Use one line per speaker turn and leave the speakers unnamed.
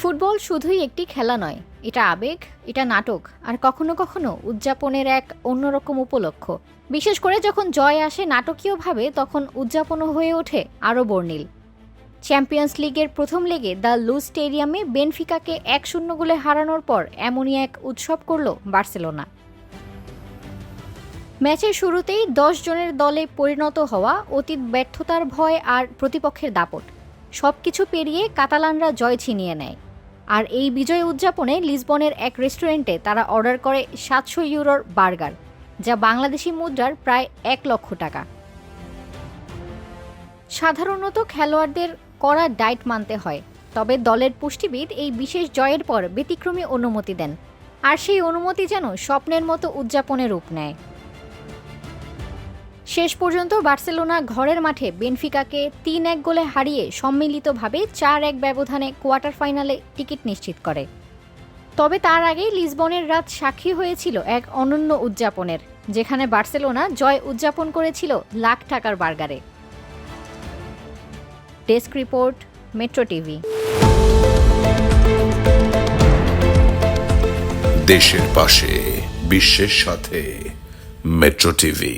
Football শুধুই একটি খেলা নয়, এটা আবেগ, এটা নাটক, আর কখনো কখনো উদযাপনের এক অন্যরকম উপলক্ষ। বিশেষ করে যখন জয় আসে নাটকীয়ভাবে, তখন উদযাপনও হয়ে ওঠে আরও বর্ণিল। চ্যাম্পিয়ন্স লিগের প্রথম লেগে দ্য লু স্টেডিয়ামে বেনফিকাকে এক শূন্য গোলে হারানোর পর এমনই এক উৎসব করল বার্সেলোনা। ম্যাচের শুরুতেই দশ জনের দলে পরিণত হওয়া অতীত ব্যর্থতার ভয় আর প্রতিপক্ষের দাপট। সবকিছু পেরিয়ে কাতালানরা জয় ছিনিয়ে নেয়। আর এই বিজয় উদযাপনে লিসবনের এক রেস্টুরেন্টে তারা অর্ডার করে সাতশো ইউরোর বার্গার, যা বাংলাদেশি মুদ্রার প্রায় এক লক্ষ টাকা। সাধারণত খেলোয়াড়দের কড়া ডায়েট মানতে হয়, তবে দলের পুষ্টিবিদ এই বিশেষ জয়ের পর ব্যতিক্রমী অনুমতি দেন, আর সেই অনুমতি যেন স্বপ্নের মতো উদযাপনের রূপ নেয়। শেষ পর্যন্ত বার্সেলোনা ঘরের মাঠে বেনফিকাকে তিন এক গোলে হারিয়ে সম্মিলিতভাবে চার এক ব্যবধানে কোয়ার্টার ফাইনালে টিকিট নিশ্চিত করে। তবে তার আগেই লিসবনের রাত সাক্ষী হয়েছিল এক অনন্য উদযাপনের, যেখানে বার্সেলোনা জয় উদযাপন করেছিল লাখ টাকার বার্গারে। Desk report, metro TV.
দেশের পাশে, বিশ্বের সাথে, মেট্রো টিভি।